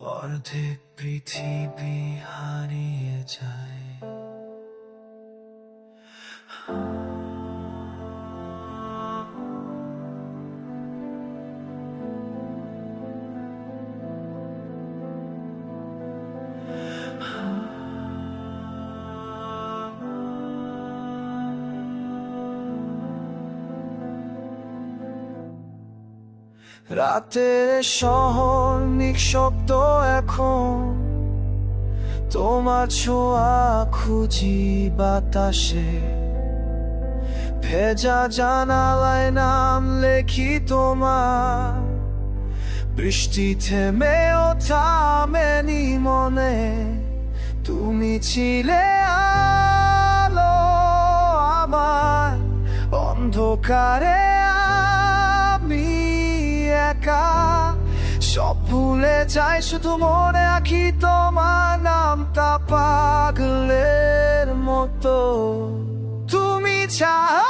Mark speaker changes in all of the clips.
Speaker 1: অর্ধেক পৃথিবী হারিয়ে যায়। রাতের শহর নিঃশব্দ এখন। তোমার ছোঁয়া খুঁজি বাতাসে। ভেজা জানালায় নাম লেখি তোমার। বৃষ্টি থেমেও থামেনি মনে। তুমি ছিলে আলো আমার। অন্ধকারে একা। সব ভুলে যাই শুধু মনে আঁকি তোমার নামটা পাগলের মতো। তুমি চামি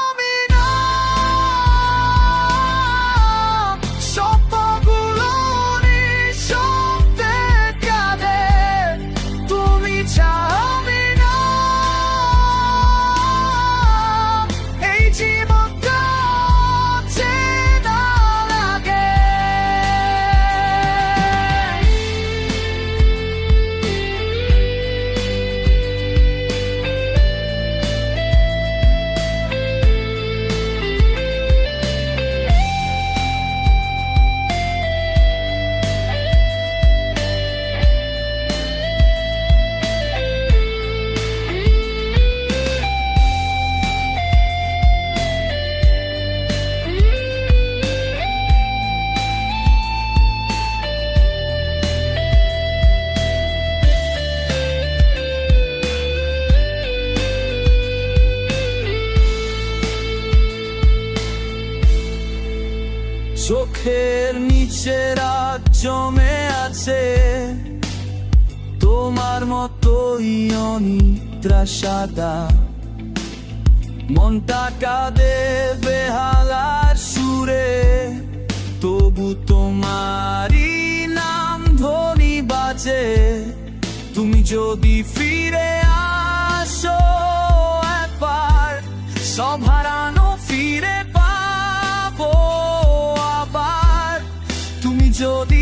Speaker 1: চোখের নিচে রাত জমে আছে। তোমার মতোই অনিদ্রা সাদা। মনটা কাঁদে বেহালার সুরে। তবু তোমারই নাম ধ্বনি বাজে। তুমি যদি ফিরে আসো একবার, সব যদি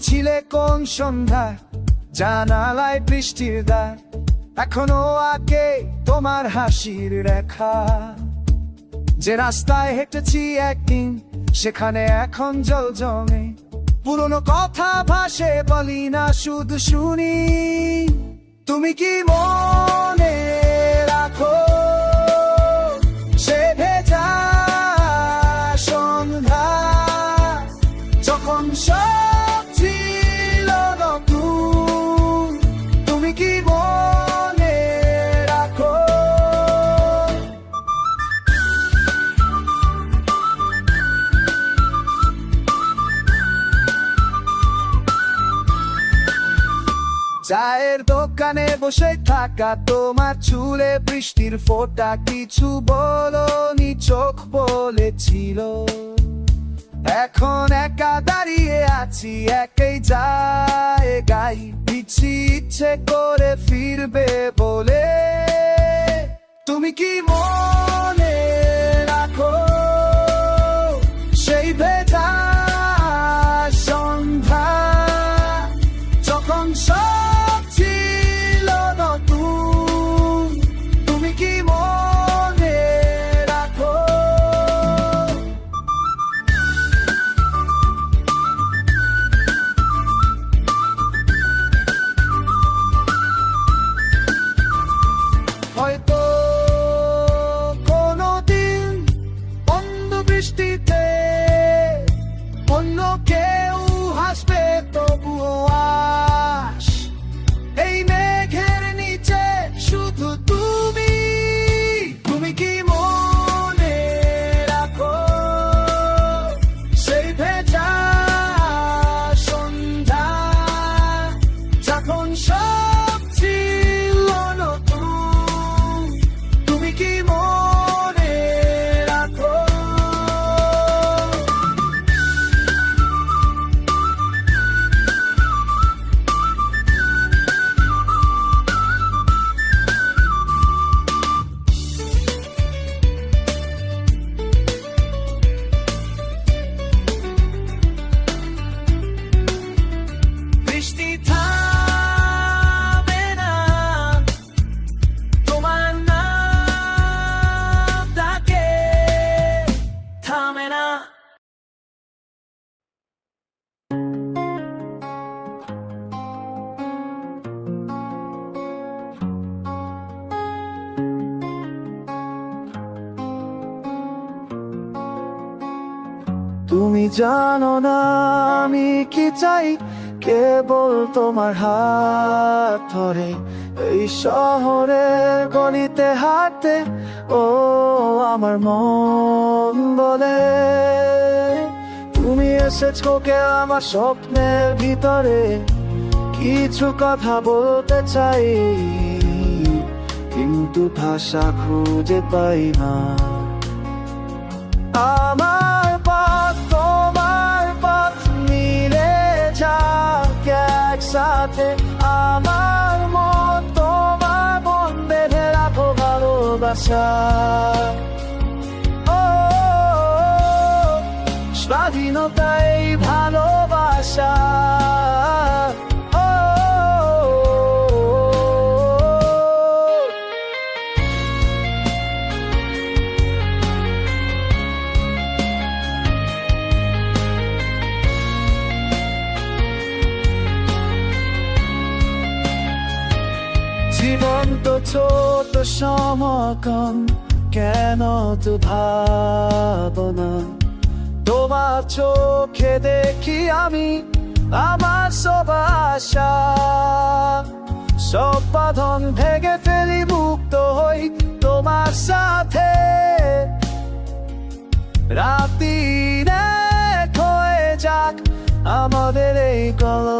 Speaker 1: ছিলে কোন সন্ধ্যা? জানালায় বৃষ্টির দ্বার। এখনও আগে তোমার হাসির রেখা। যে রাস্তায় হেঁটেছি একদিন, সেখানে এখন জল জমে। পুরনো কথা ভাসে বলি না, শুধু শুনি। তুমি কি মনে রাখো? চায়ের দোকানে বসে থাকা, তোমার চুলে বৃষ্টির ফোঁটা কিছু বলনি, চোখ বলেছিল। এখন একা দাঁড়িয়ে আছি, একই জায়গায় পিছি ইচ্ছে করে ফিরবে বলে। তুমি কি মনে তুমি জানো না আমি কি চাই? কেবল তোমার হাত ধরে। এই শহরের গলিতে হাঁটতে, ও আমার মন বলে। তুমি এসেছ কে আমার স্বপ্নের ভিতরে? কিছু কথা বলতে চাই, কিন্তু ভাষা খুঁজে পাই না। ভালোবাসা ও স্বাধীনতাই ছোট সমকম কেন তো ভাবনা? তোমার চোখে দেখি আমি, আমার সব আশা। সব ভেঙে ফেলি, মুক্ত হই তোমার সাথে। রাতি হয়ে যাক, আমাদের এই কলকে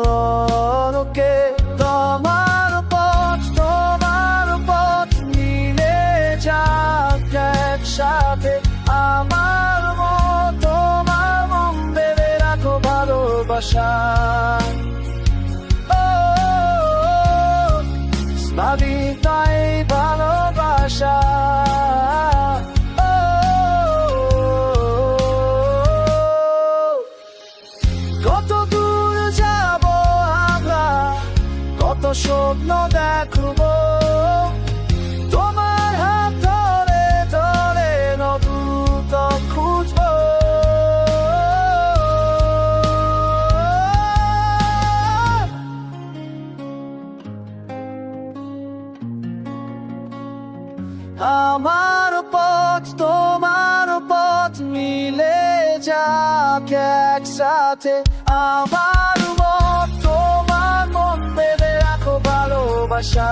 Speaker 1: আমার পথ তোমার পথ মিলে যাক একসাথে। আমার মন তোমার মন বেঁধে রাখো ভালোবাসা।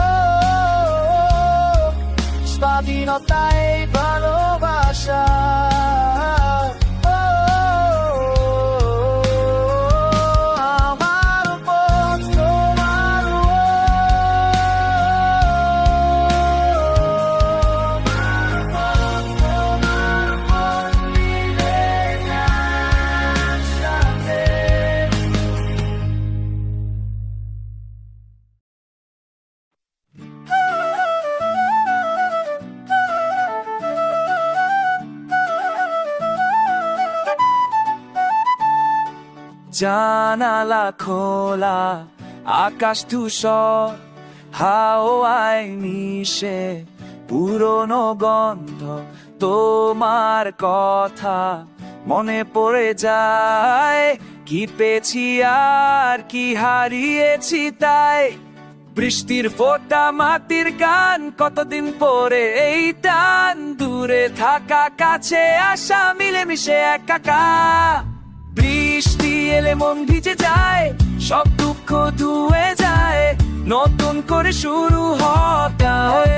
Speaker 1: ও, স্বাধীনতাই ভালোবাসা। জানালা খোলা, আকাশ ধূসর, হাওয়ায় মিশে, পুরনো গন্ধ তোমার কথা মনে পড়ে যায়। কি পেছি আর কি হারিয়েছি তাই? বৃষ্টির ফোঁটা মাটির গান কতদিন পরে এই টান? দূরে থাকা, কাছে আসা, মিলেমিশে একাকা বৃষ্টি এলে মন ভিজে যায়, সব দুঃখ ধুয়ে যায়। নতুন করে শুরু হতায়।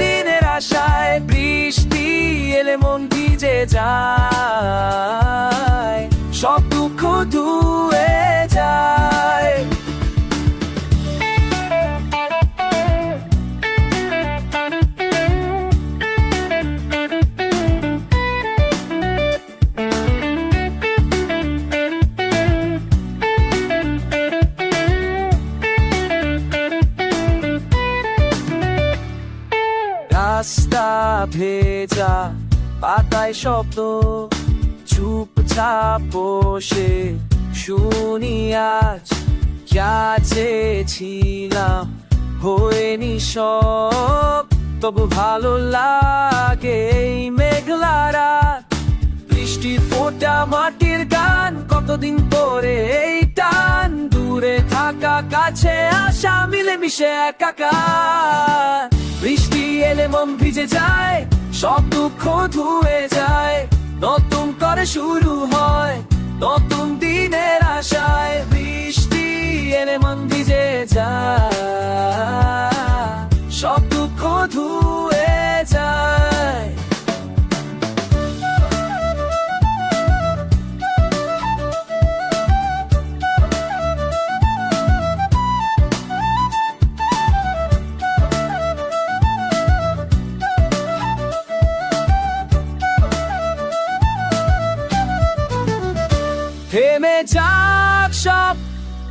Speaker 1: দিনের আশায় বৃষ্টি এলে মন ভিজে যায়, সব দুঃখ ধুয়ে যায়। পাতায় শব্দ, চুপচাপ বসে শুনি আজ যা চেয়েছিলাম। হয়নি সব, তবু ভালো লাগে এই মেঘলা রাত। বৃষ্টির ফোঁটা মাটির গান, কতদিন পরে এই টান। দূরে থাকা, কাছে আসা, মিলেমিশে একাকার। বৃষ্টি এলে মন ভিজে যায় সব দুঃখ ধুয়ে যায়। নতুন করে শুরু হয়, নতুন দিনের আশায় বৃষ্টি এনে মন ভিজে যায়। সব দুঃখ ধুয়ে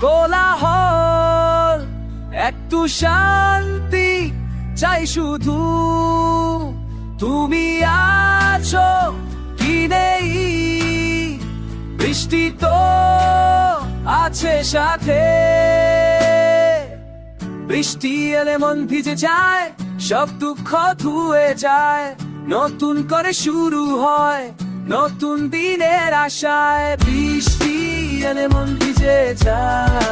Speaker 1: কোলাহল, একটু শান্তি চাই শুধু। তুমি আছো কি নেই? বৃষ্টি তো আছে সাথে। বৃষ্টি এলে মন ভিজে যায়, সব দুঃখ ধুয়ে যায়। নতুন করে শুরু হয়, নতুন দিনের আশায়। বৃষ্টি গেলে মন ভিজে যায়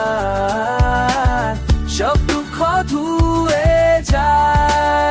Speaker 1: সব দুঃখ ধুয়ে যায়।